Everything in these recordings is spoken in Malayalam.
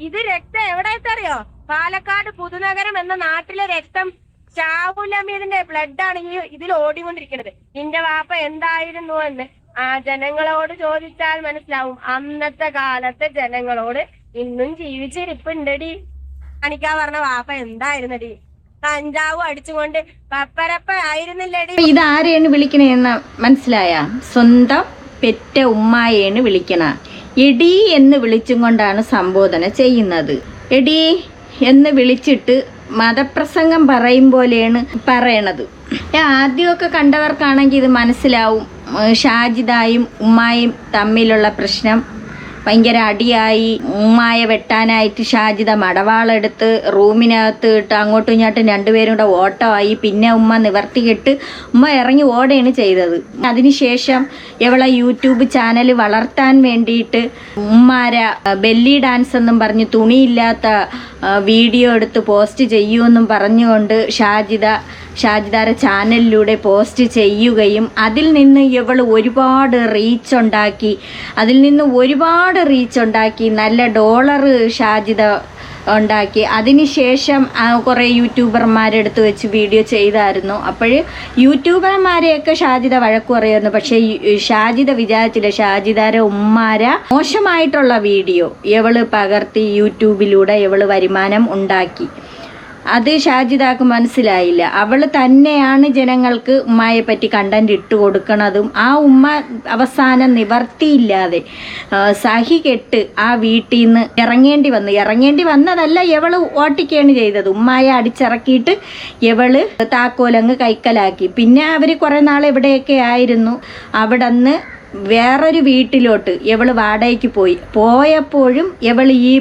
ഇത് രക്തം എവിടെത്തറിയോ പാലക്കാട് പുതുനഗരം എന്ന നാട്ടിലെ രക്തം ഷാഹുലമീദിന്റെ ബ്ലഡ് ഈ ഇതിൽ ഓടിക്കൊണ്ടിരിക്കുന്നത്. നിന്റെ വാപ്പ എന്തായിരുന്നു എന്ന് ആ ജനങ്ങളോട് ചോദിച്ചാൽ മനസ്സിലാവും. അന്നത്തെ കാലത്തെ ജനങ്ങളോട് ഇന്നും ജീവിച്ചിരിപ്പുണ്ടടി. കാണിക്കാൻ പറഞ്ഞ വാപ്പ എന്തായിരുന്നടി? കഞ്ചാവ് അടിച്ചുകൊണ്ട് പപ്പരപ്പ ആയിരുന്നില്ലടി. ഇത് ആരെയാണ് വിളിക്കണേന്ന് മനസ്സിലായ? സ്വന്തം പെറ്റ ഉമ്മായെയാണ് വിളിക്കണ. എടി എന്ന് വിളിച്ചും കൊണ്ടാണ് സംബോധന ചെയ്യുന്നത്. എടി എന്ന് വിളിച്ചിട്ട് മതപ്രസംഗം പറയും പോലെയാണ് പറയണത്. ആദ്യമൊക്കെ കണ്ടവർക്കാണെങ്കിൽ ഇത് മനസ്സിലാവും. ഷാജിദായും ഉമ്മായും തമ്മിലുള്ള പ്രശ്നം ഭയങ്കര അടിയായി ഉമ്മായ വെട്ടാനായിട്ട് ഷാജിത മടവാളെടുത്ത് റൂമിനകത്ത് ഇട്ട് അങ്ങോട്ടും ഇങ്ങോട്ടും രണ്ടുപേരും കൂടെ ഓട്ടമായി. പിന്നെ ഉമ്മ നിവർത്തി കെട്ട് ഉമ്മ ഇറങ്ങി ഓടുകയാണ് ചെയ്തത്. അതിനുശേഷം ഇവളെ യൂട്യൂബ് ചാനൽ വളർത്താൻ വേണ്ടിയിട്ട് ഉമ്മാര ബെല്ലി ഡാൻസ് എന്നും പറഞ്ഞ് തുണിയില്ലാത്ത വീഡിയോ എടുത്ത് പോസ്റ്റ് ചെയ്യുമെന്നും പറഞ്ഞുകൊണ്ട് ഷാജിദ ഷാജിദാര ചാനലിലൂടെ പോസ്റ്റ് ചെയ്യുകയും അതിൽ നിന്ന് ഇവൾ ഒരുപാട് റീച്ച് ഉണ്ടാക്കി അതിൽ നിന്ന് ഒരുപാട് റീച്ച് ഉണ്ടാക്കി. നല്ല ഡോളർ ഷാജിദ ഉണ്ടാക്കി. അതിനുശേഷം ശേഷം കുറേ യൂട്യൂബർമാരെടുത്ത് വെച്ച് വീഡിയോ ചെയ്തായിരുന്നു. അപ്പോൾ യൂട്യൂബർമാരെയൊക്കെ ഷാജിദ വഴക്കു പറയുന്നു. പക്ഷേ ഈ ഷാജിദ വിചാരിച്ചില്ല. ഷാജിദാരെ ഉമ്മാര മോശമായിട്ടുള്ള വീഡിയോ. എവൾ പകർത്തി യൂട്യൂബിലൂടെ എവൾ വരുമാനം ഉണ്ടാക്കി. അത് ഷാജിദാക്ക് മനസ്സിലായില്ല. അവൾ തന്നെയാണ് ജനങ്ങൾക്ക് ഉമ്മയെ പറ്റി കണ്ടന്റ് ഇട്ട് കൊടുക്കണതും ആ ഉമ്മ അവസാനം നിവർത്തിയില്ലാതെ സഹി കെട്ട് ആ വീട്ടിൽ നിന്ന് ഇറങ്ങേണ്ടി വന്നു. ഇറങ്ങേണ്ടി വന്നതല്ല എവൾ ഓട്ടിക്കുകയാണ് ചെയ്തത്. ഉമ്മയെ അടിച്ചിറക്കിയിട്ട് എവൾ താക്കോലങ്ങ് കൈക്കലാക്കി. പിന്നെ അവർ കുറേ നാൾ എവിടെയൊക്കെ ആയിരുന്നു അവിടെ നിന്ന് വേറൊരു വീട്ടിലോട്ട് ഇവൾ വാടകയ്ക്ക് പോയി. പോയപ്പോഴും ഇവൾ ഈ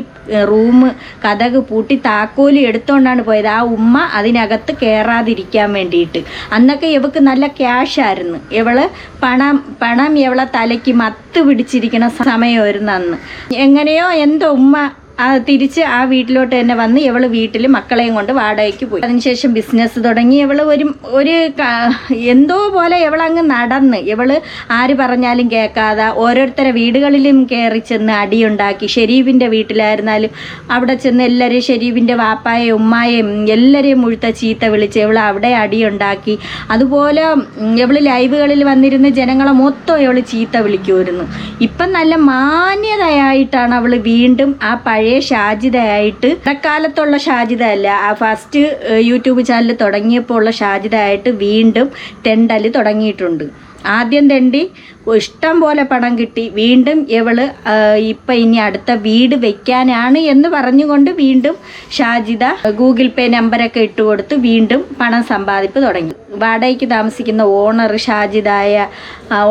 റൂം കഥക് പൂട്ടി താക്കോലി എടുത്തോണ്ടാണ് പോയത്. ആ ഉമ്മ അതിനകത്ത് കയറാതിരിക്കാൻ വേണ്ടിയിട്ട്. അന്നൊക്കെ ഇവക്ക് നല്ല ക്യാഷായിരുന്നു ഇവൾ പണം പണം ഇവളെ തലയ്ക്ക് മത്ത് പിടിച്ചിരിക്കണ സമയമായിരുന്നു അന്ന്. എങ്ങനെയോ എന്തോ ഉമ്മ ആ തിരിച്ച് ആ വീട്ടിലോട്ട് തന്നെ വന്ന് ഇവൾ വീട്ടിൽ മക്കളെയും കൊണ്ട് വാടകയ്ക്ക് പോയി. അതിനുശേഷം ബിസിനസ് തുടങ്ങി. ഇവൾ ഒരു ഒരു എന്തോ പോലെ ഇവളങ്ങ് നടന്ന്. ഇവൾ ആര് പറഞ്ഞാലും കേൾക്കാതെ ഓരോരുത്തരെ വീടുകളിലും കയറി ചെന്ന് അടിയുണ്ടാക്കി. ഷെരീഫിന്റെ വീട്ടിലായിരുന്നാലും അവിടെ ചെന്ന് എല്ലാവരെയും ഷെരീഫിന്റെ വാപ്പായെ ഉമ്മായെയും എല്ലാവരെയും മുഴുത്ത ചീത്ത വിളിച്ച് ഇവൾ അവിടെ അടിയുണ്ടാക്കി. അതുപോലെ ഇവൾ ലൈവുകളിൽ വന്നിരുന്ന ജനങ്ങളെ മൊത്തം ഇവൾ ചീത്ത വിളിക്കുമായിരുന്നു. ഇപ്പം നല്ല മാന്യതയായിട്ടാണ് അവൾ വീണ്ടും ആ പഴയ ഷാജിതയായിട്ട് ഇടക്കാലത്തുള്ള ഷാജിത അല്ല ആ ഫസ്റ്റ് യൂട്യൂബ് ചാനൽ തുടങ്ങിയപ്പോൾ ഉള്ള ഷാജിതയായിട്ട് വീണ്ടും തെണ്ടൽ തുടങ്ങിയിട്ടുണ്ട്. ആദ്യം തെണ്ടി ഇഷ്ടം പോലെ പണം കിട്ടി. വീണ്ടും ഇവൾ ഇപ്പം ഇനി അടുത്ത വീട് വെക്കാനാണ് എന്ന് പറഞ്ഞുകൊണ്ട് വീണ്ടും ഷാജിദ ഗൂഗിൾ പേ നമ്പരൊക്കെ ഇട്ട് കൊടുത്ത്. വീണ്ടും പണം സമ്പാദിപ്പ് തുടങ്ങി. വാടകയ്ക്ക് താമസിക്കുന്ന ഓണർ ഷാജിദായ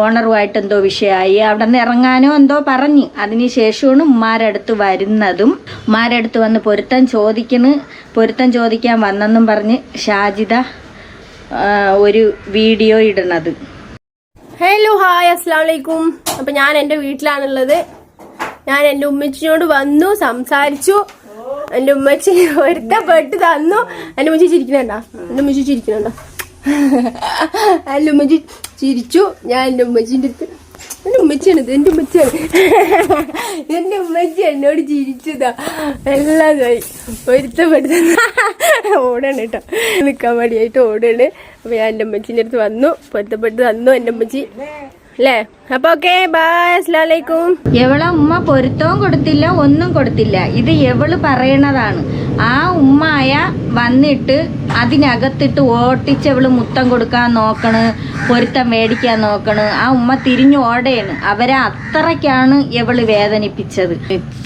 ഓണറുമായിട്ട് എന്തോ വിഷയമായി. അവിടെ നിന്ന് ഇറങ്ങാനോ എന്തോ പറഞ്ഞ്. അതിനുശേഷമാണ് ഉമ്മാരടുത്ത് വരുന്നതും ഉമ്മാരടുത്ത് വന്ന് പൊരുത്തം ചോദിക്കണ് പൊരുത്തം ചോദിക്കാൻ വന്നെന്നും പറഞ്ഞ് ഷാജിദ ഒരു വീഡിയോ ഇടുന്നത് ഹലോ ഹായ് അസ്സാം വലൈക്കും അപ്പൊ ഞാൻ എന്റെ വീട്ടിലാണുള്ളത്. ഞാൻ എന്റെ ഉമ്മച്ചിനോട് വന്നു സംസാരിച്ചു. എന്റെ ഉമ്മച്ചി ഒരുത്തപ്പെട്ട് തന്നു. എന്റെ ഉമ്മച്ചി ചിരിക്കുന്നുണ്ടോ? എന്റെ ഉമ്മച്ചി ചിരിക്കുന്നുണ്ടോ? എന്റെ ഉമ്മച്ചി ചിരിച്ചു. ഞാൻ എന്റെ ഉമ്മച്ചിന്റെ അടുത്ത് എന്റെ ഉമ്മച്ചിയാണ് ഇത് എന്റെ ഉമ്മച്ചിയാണ്. എന്റെ ഉമ്മച്ചി എന്നോട് ചിരിച്ചതാ. എല്ലാം പോയി ഒരുത്തപ്പെട്ട് ഓടണം കേട്ടോ. നിൽക്കാൻ മടിയായിട്ട് ഓടണ്. അപ്പൊ ഞാൻ എന്റെ അമ്മച്ചിന്റെ അടുത്ത് വന്നു. പൊരുത്തപ്പെട്ട് തന്നു എന്റെ അമ്മച്ചി. അല്ലേ? അപ്പൊ ഓക്കെ ബായ് അസ്സലാമലൈക്കും എവളെ ഉമ്മ പൊരുത്തവും കൊടുത്തില്ല ഒന്നും കൊടുത്തില്ല. ഇത് എവൾ പറയണതാണ്. ആ ഉമ്മായ വന്നിട്ട് അതിനകത്തിട്ട് ഓട്ടിച്ചവൾ മുത്തം കൊടുക്കാൻ നോക്കണ് പൊരുത്തം മേടിക്കാൻ നോക്കണ്. ആ ഉമ്മ തിരിഞ്ഞു ഓടയാണ് അവരെ അത്രയ്ക്കാണ് എവൾ വേദനിപ്പിച്ചത്.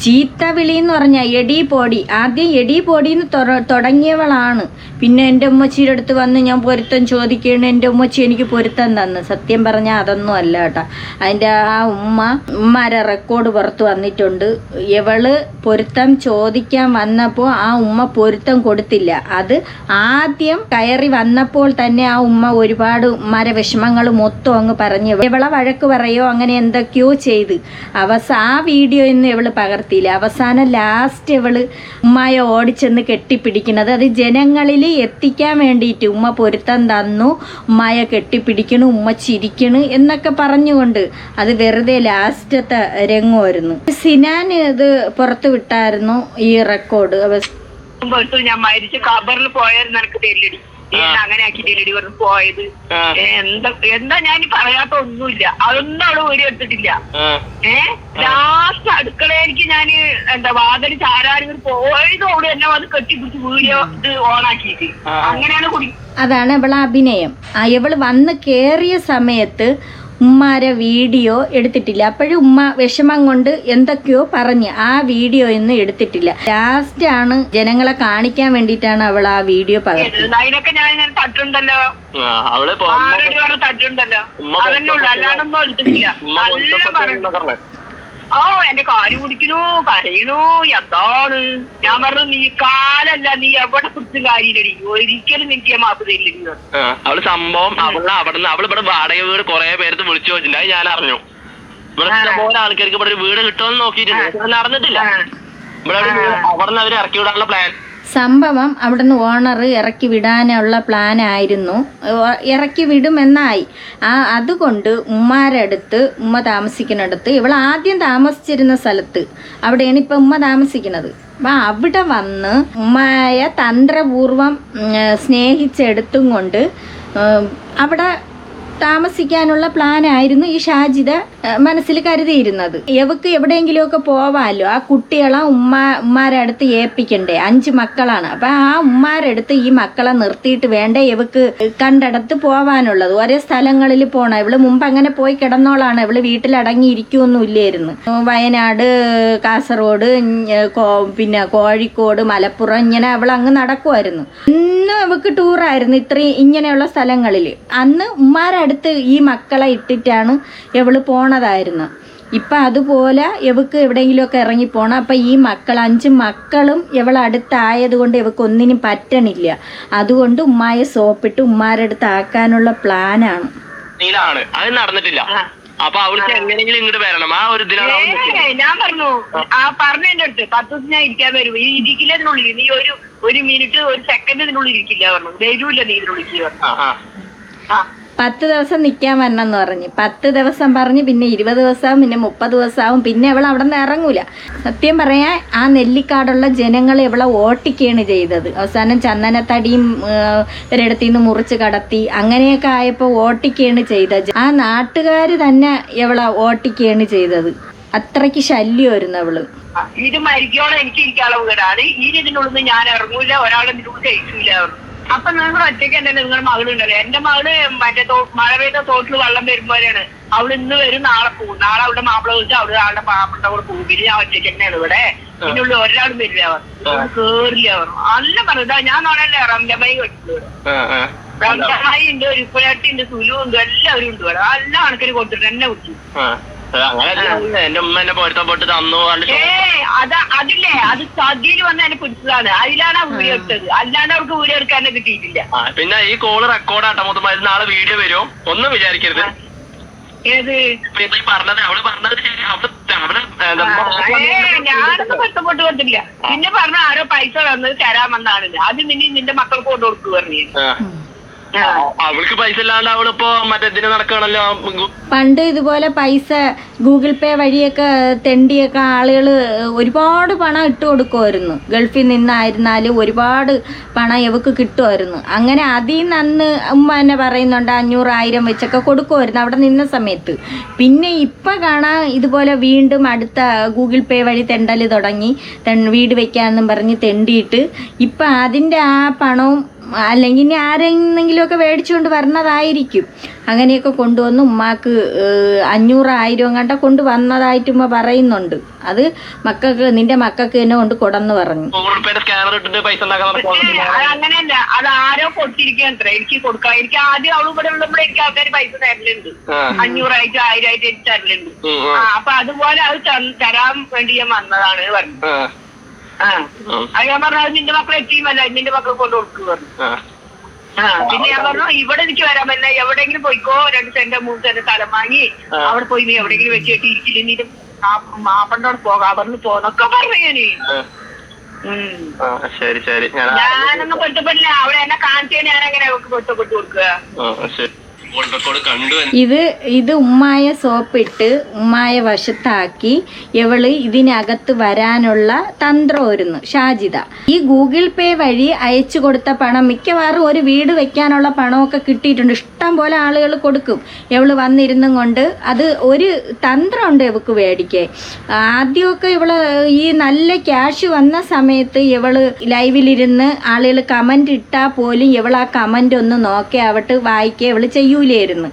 ചീത്ത വിളി എന്ന് പറഞ്ഞാൽ എടി പോടി. ആദ്യം എടി പോടിന്ന് തുടങ്ങിയവളാണ്. പിന്നെ എന്റെ ഉമ്മച്ചിയുടെ അടുത്ത് വന്ന് ഞാൻ പൊരുത്തം ചോദിക്കുകയാണ് എന്റെ ഉമ്മച്ചി എനിക്ക് പൊരുത്തം തന്ന്. സത്യം പറഞ്ഞാൽ അതൊന്നും അല്ല കേട്ടോ. അതിന്റെ ആ ഉമ്മ ഉമ്മാരെ റെക്കോർഡ് പുറത്ത് വന്നിട്ടുണ്ട്. ഇവൾ പൊരുത്തം ചോദിക്കാൻ വന്നപ്പോൾ ആ ഉമ്മ പൊരുത്തം കൊടുത്തില്ല. അത് ആദ്യം കയറി വന്നപ്പോൾ തന്നെ ആ ഉമ്മ ഒരുപാട് ഉമ്മാരെ മൊത്തം അങ്ങ് പറഞ്ഞു. ഇവളെ വഴക്ക് പറയോ അങ്ങനെ എന്തൊക്കെയോ ചെയ്ത്. അവസാ ആ വീഡിയോ ഒന്നും ഇവൾ പകർത്തിയില്ല. അവസാനം ലാസ്റ്റ് ഇവൾ ഉമ്മയെ ഓടിച്ചെന്ന് കെട്ടിപ്പിടിക്കുന്നത്. അത് ജനങ്ങളിൽ എത്തിക്കാൻ വേണ്ടിയിട്ട് ഉമ്മ പൊരുത്തം തന്നു. ഉമ്മയെ കെട്ടിപ്പിടിക്കണു ഉമ്മ ചിരിക്കണ് എന്നൊക്കെ പറഞ്ഞുകൊണ്ട് അത് വെറുതെ ലാസ്റ്റത്തെ രംഗമായിരുന്നു സിനാൻ ഇത് പുറത്തു വിട്ടായിരുന്നു ഈ റെക്കോർഡ് മുമ്പ് ഞാൻ മരിച്ച് ഖബറിൽ പോയാലും നിനക്ക് തെല്ലടി അങ്ങനെ ആക്കി തെല്ലടി പറഞ്ഞു പോയത്. എന്താ എന്താ ഞാൻ പറയാത്ത ഒന്നുമില്ല. അതൊന്നും അവൾ വീഡിയോ എടുത്തിട്ടില്ല. ഏ ലാസ്റ്റ് അടുക്കളയിലേക്ക് ഞാൻ എന്താ വാതിൽ ചാരാനും പോയത് അവൾ എന്നെ വന്ന് കെട്ടിപ്പിടിച്ച് വീഡിയോ ഇത് ഓണാക്കിയിട്ട് അങ്ങനെയാണ് കുടി അതാണ് ഇവളെ അഭിനയം. ഇവൾ വന്ന് കേറിയ സമയത്ത് ഉമ്മാരെ വീഡിയോ എടുത്തിട്ടില്ല. അപ്പോഴും ഉമ്മ വിഷമം കൊണ്ട് എന്തൊക്കെയോ പറഞ്ഞ് ആ വീഡിയോ ഒന്നും എടുത്തിട്ടില്ല. ലാസ്റ്റ് ആണ് ജനങ്ങളെ കാണിക്കാൻ വേണ്ടിയിട്ടാണ് അവൾ ആ വീഡിയോ പകർത്തിയത്. അതിനൊക്കെ ഞാൻ ഇങ്ങനെ തട്ടുണ്ടല്ലോ. അവൾ തട്ടുണ്ടല്ലോ. അതന്നെ ഉള്ളു. അല്ലാണ്ടൊന്നും എടുത്തിട്ടില്ല ഓ എന്റെ കാൽ കുടിക്കണു കരയണു എന്താണ്? ഞാൻ പറഞ്ഞു നീ കാലല്ല നീ എവിടെ കുറിച്ചും കാര്യമില്ലടി? ഒരിക്കലും നിനക്ക് ഞാൻ മാപ്പ് തരില്ല ആ, അവൾ സംഭവം അവൾ അവിടെ അവൾ ഇവിടെ വാടക വീട് കൊറേ പേരത്ത് വിളിച്ചു വെച്ചില്ല ഞാൻ അറിഞ്ഞു. ഇവിടെ പോലെ ആൾക്കാർക്ക് ഇവിടെ ഒരു വീട് കിട്ടുമെന്ന് നോക്കിയിട്ടുണ്ട്. അറിഞ്ഞിട്ടില്ല ഇവിടെ അവിടെ നിന്ന് അവർ ഇറക്കി വിടാനുള്ള പ്ലാൻ സംഭവം അവിടുന്ന് ഓണർ ഇറക്കി വിടാനുള്ള പ്ലാൻ ആയിരുന്നു. ഇറക്കി വിടുമെന്നായി. ആ അതുകൊണ്ട് ഉമ്മാരടുത്ത് ഉമ്മ താമസിക്കുന്നിടത്ത് ഇവൾ ആദ്യം താമസിച്ചിരുന്ന സ്ഥലത്ത് അവിടെയാണ് ഇപ്പം ഉമ്മ താമസിക്കുന്നത്. അപ്പം അവിടെ വന്ന് ഉമ്മയെ തന്ത്രപൂർവം സ്നേഹിച്ചെടുത്തും കൊണ്ട് അവിടെ താമസിക്കാനുള്ള പ്ലാൻ ആയിരുന്നു ഈ ഷാജിദ മനസ്സിൽ കരുതിയിരുന്നത്. എവക്ക് എവിടെയെങ്കിലുമൊക്കെ പോവാമല്ലോ ആ കുട്ടികളെ ഉമ്മ ഉമ്മാരെ അടുത്ത് ഏൽപ്പിക്കണ്ടേ? അഞ്ച് മക്കളാണ്. അപ്പം ആ ഉമ്മാരടുത്ത് ഈ മക്കളെ നിർത്തിയിട്ട് വേണ്ടേ ഇവക്ക് കണ്ടടത്ത് പോവാനുള്ളത്? ഒരേ സ്ഥലങ്ങളിൽ പോകണം ഇവൾ മുമ്പ് അങ്ങനെ പോയി കിടന്നോളാണ്. ഇവൾ വീട്ടിലടങ്ങിയിരിക്കുമൊന്നും ഇല്ലായിരുന്നു വയനാട് കാസർഗോഡ് പിന്നെ കോഴിക്കോട് മലപ്പുറം ഇങ്ങനെ അവൾ അങ്ങ് നടക്കുമായിരുന്നു ഇന്നും അവക്ക് ടൂറായിരുന്നു ഇത്രയും ഇങ്ങനെയുള്ള സ്ഥലങ്ങളിൽ. അന്ന് ഉമ്മാരടുത്ത് ഈ മക്കളെ ഇട്ടിട്ടാണ് ഇവൾ പോണതായിരുന്നു. ഇപ്പം അതുപോലെ ഇവക്ക് എവിടെയെങ്കിലുമൊക്കെ ഇറങ്ങി പോണം. അപ്പം ഈ മക്കൾ അഞ്ച് മക്കളും ഇവളടുത്തായത് കൊണ്ട് ഇവക്ക് ഒന്നിനും പറ്റണില്ല. അതുകൊണ്ട് ഉമ്മായെ സോപ്പിട്ട് ഉമ്മാരടുത്ത് ആക്കാനുള്ള പ്ലാനാണ്. നീലാണ്. അത് നടന്നിട്ടില്ല. അപ്പൊ അവൾക്ക് എങ്ങനെയെങ്കിലും ഇങ്ങോട്ട് വരണം. ആ ഒരു ഇതിലാണ് ഞാൻ പറഞ്ഞു ആ. പറഞ്ഞു എന്റെ അടുത്ത് പത്ത് ദിവസം ഞാൻ ഇരിക്കാൻ വരും. ഈ ഇരിക്കില്ല ഇതിനുള്ളിൽ. നീ ഒരു ഒരു മിനിറ്റ് ഒരു സെക്കൻഡ് ഇതിനുള്ളിൽ ഇരിക്കില്ല പറഞ്ഞു. വരൂല്ല നീ ഇതിനുള്ളിൽ പറഞ്ഞു ആ. പത്ത് ദിവസം നിൽക്കാൻ വരണം എന്ന് പറഞ്ഞ്. പത്ത് ദിവസം പറഞ്ഞ് പിന്നെ ഇരുപത് ദിവസമാവും പിന്നെ മുപ്പത് ദിവസമാവും പിന്നെ അവൾ അവിടെ നിന്ന് ഇറങ്ങൂല. സത്യം പറയാൻ ആ നെല്ലിക്കാടുള്ള ജനങ്ങൾ ഇവളെ ഓട്ടിക്കുകയാണ് ചെയ്തത്. അവസാനം ചന്ദനത്തടിയും ഇവരെടുത്തു നിന്ന് മുറിച്ച് കടത്തി അങ്ങനെയൊക്കെ ആയപ്പോൾ ഓട്ടിക്കുകയാണ് ചെയ്തത് ആ നാട്ടുകാർ തന്നെ ഇവളെ ഓട്ടിക്കുകയാണ് ചെയ്തത്. അത്രയ്ക്ക് ശല്യമായിരുന്നു അവൾ. ഇത് മരിക്കോളം എനിക്ക് ഇരിക്കാനുള്ള വീടാണ് ഈ ഇതിനുള്ളിൽ ഞാൻ ഇറങ്ങൂല ഒരാളെ ഇതിനുള്ളിൽ അപ്പൊ നിങ്ങൾ ഒറ്റയ്ക്ക് തന്നെ നിങ്ങളുടെ മകളുണ്ടല്ലോ എന്റെ മകൾ മറ്റേ മഴ പെയ്ത തോട്ടിൽ വെള്ളം വരുമ്പോഴാണ്. അവൾ ഇന്ന് വരും നാളെ പോകും നാളെ അവിടെ മാപ്പിള വിളിച്ച് അവൾ ആളുടെ മാപ്പിളുടെ കൂടെ പോകും പിന്നെ ഞാൻ ഒറ്റയ്ക്ക് തന്നെയാണ് ഇവിടെ. ഇതിനുള്ളിൽ ഒരാളും വരില്ല അവർ കേറില്ല അവർ നല്ല പറഞ്ഞതാ ഞാൻ നോടല്ലേ ആ, ആ. റംലമായി ഉണ്ട് ഒരു ഉണ്ട് സുലു ഉണ്ട് എല്ലാവരും ഉണ്ട് ഇവിടെ. നല്ല കണക്കിന് കൊടുത്തിട്ട് എന്നെ. അത് അങ്ങനെയല്ല. എന്റെ ഉമ്മ എന്നെ പൊരുത്തം പൊട്ട് തന്നു പറഞ്ഞിട്ട് ഏ അത് അതില്ലേ? അത് സദ്യയിൽ വന്ന് എന്നെ പിടിച്ചതാണ്. അതിലാണ് വീഡിയോ എടുത്തത്. അല്ലാണ്ട് അവർക്ക് വീഡിയോ എടുക്കാൻ കിട്ടിയിട്ടില്ല. പിന്നെ ഈ കോൾ റെക്കോർഡാട്ടോ മൊത്തം. ഇത് നാളെ വീഡിയോ വരും. ഒന്നും വിചാരിക്കരുത്. ഏത്? പറഞ്ഞത് അവൾ പറഞ്ഞത് അവൾ അവൾ എന്താ, ഏ ഞാനൊന്നും കഷ്ടപ്പെട്ട് കൊടുത്തില്ല പിന്നെ പറഞ്ഞ ആരോ പൈസ തന്നത് തരാമെന്നാണ് അത് നിന്നെ നിന്റെ മക്കൾക്ക് കൊണ്ട് കൊടുക്കുക പറഞ്ഞു. അവൾക്ക് പൈസ ഇല്ലാണ്ട് അവളിപ്പോ മറ്റേ ഇതിന് നടക്കുകയാണല്ലോ പണ്ട് ഇതുപോലെ പൈസ ഗൂഗിൾ പേ വഴിയൊക്കെ തെണ്ടിയൊക്കെ ആളുകൾ ഒരുപാട് പണം ഇട്ട് കൊടുക്കുമായിരുന്നു ഗൾഫിൽ നിന്നായിരുന്നാലും ഒരുപാട് പണം ഇവക്ക് കിട്ടുമായിരുന്നു അങ്ങനെ അതിൽ നിന്ന് അന്ന് ഉമ്മ തന്നെ പറയുന്നുണ്ട് അഞ്ഞൂറ് ആയിരം വെച്ചൊക്കെ കൊടുക്കുമായിരുന്നു അവിടെ നിന്ന സമയത്ത്. പിന്നെ ഇപ്പം കാണാൻ ഇതുപോലെ വീണ്ടും അടുത്ത ഗൂഗിൾ പേ വഴി തെണ്ടൽ തുടങ്ങി വീട് വെക്കാമെന്നും പറഞ്ഞ് തെണ്ടിയിട്ട് ഇപ്പം അതിന്റെ ആ പണവും അല്ലെങ്കിൽ ഇനി ആരെന്നെങ്കിലുമൊക്കെ മേടിച്ചുകൊണ്ട് വരണതായിരിക്കും. അങ്ങനെയൊക്കെ കൊണ്ടുവന്ന് ഉമ്മാക്ക് അഞ്ഞൂറ് അഞ്ഞൂറായിരം കണ്ട കൊണ്ട് വന്നതായിട്ട് ഉമ്മ പറയുന്നുണ്ട്. അത് മക്കൾക്ക് നിന്റെ മക്കൾക്ക് തന്നെ കൊണ്ട് കൊടന്ന് പറഞ്ഞു. അത് അങ്ങനെയല്ല അത് ആരോ കൊടുത്തിരിക്കാൻ എനിക്ക് കൊടുക്കാം. എനിക്ക് ആദ്യം അവൾ ഇവിടെ ഉള്ളപ്പോൾ എനിക്ക് ആൾക്കാർ പൈസ തരലുണ്ട്. അഞ്ഞൂറായിട്ട് ആയിരമായിട്ട് എനിക്ക് തരലുണ്ട്. അപ്പൊ അതുപോലെ അത് തരാൻ വേണ്ടി ഞാൻ വന്നതാണ് പറഞ്ഞു അത് ഞാൻ പറഞ്ഞു നിന്റെ മക്കളെ എത്തിയുമല്ല നിന്റെ മക്കൾ കൊണ്ടു കൊടുക്കുക പറഞ്ഞു. ആ. ആ. പിന്നെ ഞാൻ പറഞ്ഞു ഇവിടെ എനിക്ക് വരാൻ പറ്റില്ല. എവിടെയെങ്കിലും പോയിക്കോ രണ്ട് സെന്റ് മൂന്ന് സെന്റ് സ്ഥലം വാങ്ങി അവിടെ പോയി നീ എവിടെയെങ്കിലും വെച്ച് കെട്ടി നീ മാപ്പണ്ടോട് പോകാ പറഞ്ഞു പോന്നൊക്കെ പറഞ്ഞു ഞാൻ. ആ. ആ ശരി ശരി. ഞാനൊന്നും പൊരുത്തപ്പെട്ടില്ല അവിടെ എന്നെ കാണിച്ചാൽ ഞാൻ എങ്ങനെ അവർക്ക് പൊരുത്തപ്പെട്ടു കൊടുക്കുക ഇത് ഇത് ഉമ്മായ സോപ്പിട്ട് ഉമ്മായ വശത്താക്കി ഇവൾ ഇതിനകത്ത് വരാനുള്ള തന്ത്രമായിരുന്നു ഷാജിത ഈ ഗൂഗിൾ പേ വഴി അയച്ചു കൊടുത്ത പണം മിക്കവാറും ഒരു വീട് വെക്കാനുള്ള പണമൊക്കെ കിട്ടിയിട്ടുണ്ട്. ഇഷ്ടം പോലെ ആളുകൾ കൊടുക്കും. ഇവൾ വന്നിരുന്നും കൊണ്ട് അത് ഒരു തന്ത്രമുണ്ട് ഇവക്ക് മേടിക്കേ ആദ്യമൊക്കെ ഇവൾ ഈ നല്ല ക്യാഷ് വന്ന സമയത്ത് ഇവൾ ലൈവിലിരുന്ന് ആളുകൾ കമന്റ് ഇട്ടാ പോലും ഇവൾ ആ കമന്റ് ഒന്ന് നോക്കേ അവട്ട് വായിക്കുക ഇവൾ ചെയ്യൂലായിരുന്നു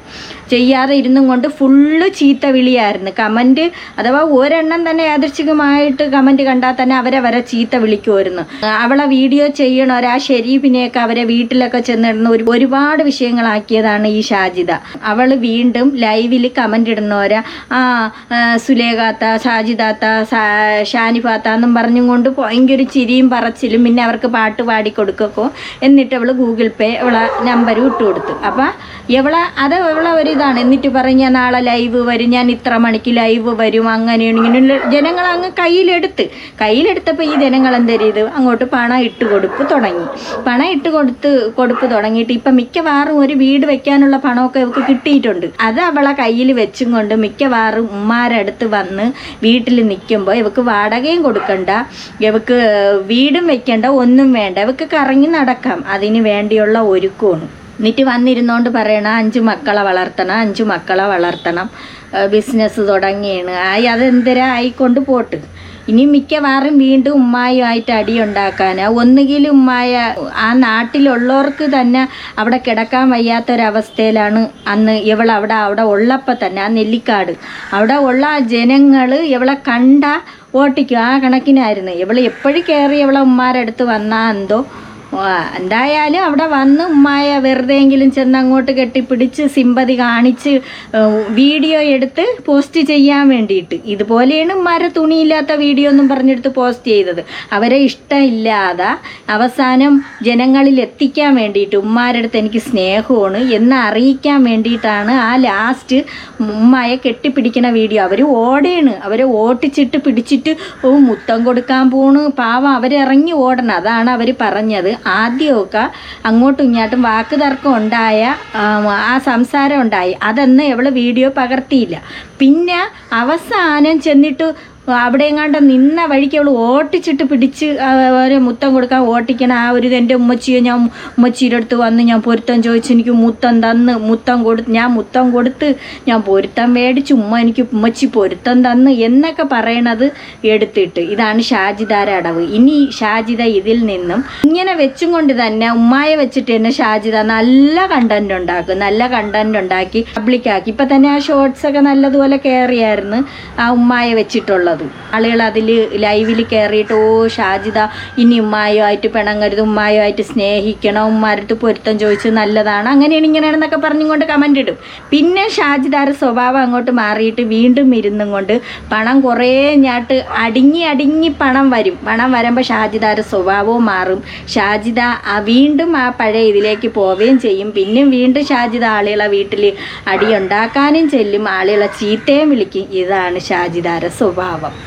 ചെയ്യാതെ ഇരുന്നും കൊണ്ട് ഫുള്ള് ചീത്ത വിളിയായിരുന്നു. കമന്റ് അഥവാ ഒരെണ്ണം തന്നെ യാദൃച്ഛികമായിട്ട് കമന്റ് കണ്ടാൽ തന്നെ അവരെ വരെ ചീത്ത വിളിക്കുമായിരുന്നു. അവളെ വീഡിയോ ചെയ്യണവർ ആ ഷെരീഫിനെയൊക്കെ അവരെ വീട്ടിലൊക്കെ ചെന്നിടുന്ന ഒരു ഒരുപാട് വിഷയങ്ങളാക്കിയതാണ് ഈ ഷാജിദ. അവൾ വീണ്ടും ലൈവിൽ കമന്റ് ഇടുന്നവരാ ആ സുലേഖാത്ത ഷാജിദാത്ത ഷാനിഫാത്ത എന്നും പറഞ്ഞും കൊണ്ട് ഭയങ്കര ചിരിയും പറച്ചിലും പിന്നെ അവർക്ക് പാട്ട് പാടി കൊടുക്കുകയോ എന്നിട്ട് അവൾ ഗൂഗിൾ പേ അവളെ നമ്പർ ഇട്ട് കൊടുത്തു അപ്പം ഇവളെ അത് ഇവളെ ഒരു ഇതാണ്. എന്നിട്ട് പറയും ഞാൻ നാളെ ലൈവ് വരും. ഞാൻ ഇത്ര മണിക്ക് ലൈവ് വരും. അങ്ങനെയാണ് ഇങ്ങനെയുള്ള ജനങ്ങൾ അങ്ങ് കയ്യിലെടുത്ത്. കയ്യിലെടുത്തപ്പോൾ ഈ ജനങ്ങൾ എന്താ ചെയ്ത്? അങ്ങോട്ട് പണം ഇട്ട് കൊടുപ്പ് തുടങ്ങി. പണം ഇട്ട് കൊടുത്ത് കൊടുപ്പ് തുടങ്ങിയിട്ട് ഇപ്പം മിക്കവാറും ഒരു വീട് വെക്കാനുള്ള പണമൊക്കെ ഇവർക്ക് കിട്ടിയിട്ടുണ്ട്. അത് അവളെ കയ്യിൽ വെച്ചും കൊണ്ട് മിക്കവാറും ഉമ്മാരടുത്ത് വന്ന് വീട്ടിൽ നിൽക്കുമ്പോൾ ഇവക്ക് വാടകയും കൊടുക്കണ്ട. ഇവക്ക് വീടും വെക്കണ്ട ഒന്നും വേണ്ട. ഇവക്ക് കറങ്ങി നടക്കാം. അതിന് വേണ്ടിയുള്ള ഒരുക്കമാണ്. എന്നിട്ട് വന്നിരുന്നോണ്ട് പറയണ അഞ്ച് മക്കളെ വളർത്തണം അഞ്ച് മക്കളെ വളർത്തണം. ബിസിനസ് തുടങ്ങിയാണ്. ആയി അതെന്തരാ ആയിക്കൊണ്ട് പോട്ട്? ഇനി മിക്കവാറും വീണ്ടും ഉമ്മായുമായിട്ട് ഉണ്ടാക്കാനാ. ഒന്നുകിൽ ഉമ്മായ ആ നാട്ടിലുള്ളവർക്ക് തന്നെ അവിടെ കിടക്കാൻ വയ്യാത്തൊരവസ്ഥയിലാണ് അന്ന് ഇവൾ അവിടെ അവിടെ ഉള്ളപ്പോൾ തന്നെ ആ നെല്ലിക്കാട്. അവിടെ ഉള്ള ജനങ്ങൾ ഇവളെ കണ്ട ഓട്ടിക്കും. ആ കണക്കിനായിരുന്നു. ഇവൾ എപ്പോഴും കയറി ഇവളെ ഉമ്മാരടുത്ത് വന്നാ എന്തോ എന്തായാലും അവിടെ വന്ന് ഉമ്മായ വെറുതെയെങ്കിലും ചെന്ന് അങ്ങോട്ട് കെട്ടിപ്പിടിച്ച് സിമ്പതി കാണിച്ച് വീഡിയോ എടുത്ത് പോസ്റ്റ് ചെയ്യാൻ വേണ്ടിയിട്ട്. ഇതുപോലെയാണ് ഉമ്മാരെ തുണിയില്ലാത്ത വീഡിയോ ഒന്നും പറഞ്ഞെടുത്ത് പോസ്റ്റ് ചെയ്തത്. അവരെ ഇഷ്ടമില്ലാതെ അവസാനം ജനങ്ങളിൽ എത്തിക്കാൻ വേണ്ടിയിട്ട് ഉമ്മാരുടെ അടുത്ത് എനിക്ക് സ്നേഹമാണ്. എന്ന് അറിയിക്കാൻ വേണ്ടിയിട്ടാണ് ആ ലാസ്റ്റ് ഉമ്മായെ കെട്ടിപ്പിടിക്കുന്ന വീഡിയോ. അവർ ഓടേണ്. അവരെ ഓട്ടിച്ചിട്ട് പിടിച്ചിട്ട് മുത്തം കൊടുക്കാൻ പോണ്. പാവം അവരിറങ്ങി ഓടണം. അതാണ് അവർ പറഞ്ഞത്. ആദ്യമൊക്കെ അങ്ങോട്ടും ഇങ്ങോട്ടും വാക്ക് തർക്കം ഉണ്ടായ ആ, സംസാരം ഉണ്ടായി. അതൊന്നും ഇവൾ വീഡിയോ പകർത്തിയില്ല. പിന്നെ അവസാനം ചെന്നിട്ട് അവിടെ എങ്ങാണ്ട് നിന്ന വഴിക്ക് അവൾ ഓട്ടിച്ചിട്ട് പിടിച്ച് ഒരു മുത്തം കൊടുക്കാൻ ഓട്ടിക്കണ ആ ഒരു എന്റെ ഉമ്മച്ചിയെ ഞാൻ ഉമ്മച്ചിയുടെ അടുത്ത് വന്ന് ഞാൻ പൊരുത്തം ചോദിച്ച് എനിക്ക് മുത്തം തന്ന് മുത്തം കൊടുത്ത് ഞാൻ മുത്തം കൊടുത്ത് ഞാൻ പൊരുത്തം മേടിച്ച് ഉമ്മ എനിക്ക് ഉമ്മച്ചി പൊരുത്തം തന്ന് എന്നൊക്കെ പറയണത് എടുത്തിട്ട്. ഇതാണ് ഷാജിദാര അടവ്. ഇനി ഷാജിദ ഇതിൽ നിന്നും ഇങ്ങനെ വെച്ചും കൊണ്ട് തന്നെ ഉമ്മായെ വെച്ചിട്ട് തന്നെ ഷാജിദ നല്ല കണ്ടന്റ് ഉണ്ടാക്കും. നല്ല കണ്ടന്റ് ഉണ്ടാക്കി പബ്ലിക്കാക്കി ഇപ്പം തന്നെ ആ ഷോർട്സ് ഒക്കെ നല്ലതുപോലെ കയറിയായിരുന്നു ആ ഉമ്മായെ വെച്ചിട്ടുള്ളത്. ആളുകൾ അതിൽ ലൈവിൽ കയറിയിട്ട് ഓ ഷാജിദ ഇനി ഉമ്മായുമായിട്ട് പിണങ്ങരുത് ഉമ്മായുമായിട്ട് സ്നേഹിക്കണം ഉമ്മാരടുത്ത് പൊരുത്തം ചോദിച്ച് നല്ലതാണ്. അങ്ങനെയാണ് ഇങ്ങനെയാണെന്നൊക്കെ പറഞ്ഞുകൊണ്ട് കമന്റ് ഇടും. പിന്നെ ഷാജിദാര സ്വഭാവം അങ്ങോട്ട് മാറിയിട്ട് വീണ്ടും ഇരുന്നും കൊണ്ട് പണം കുറേ ഞാട്ട് അടിങ്ങി അടിങ്ങി പണം വരും. പണം വരുമ്പോൾ ഷാജിദാര സ്വഭാവവും മാറും. ഷാജിദ ആ വീണ്ടും ആ പഴയ ഇതിലേക്ക് പോവുകയും ചെയ്യും. പിന്നെയും വീണ്ടും ഷാജിദ ആളുകളെ വീട്ടിൽ അടിയുണ്ടാക്കാനും ചെല്ലും. ആളുകളെ ചീത്തയും വിളിക്കും. ഇതാണ് ഷാജിദാര സ്വഭാവം. まあ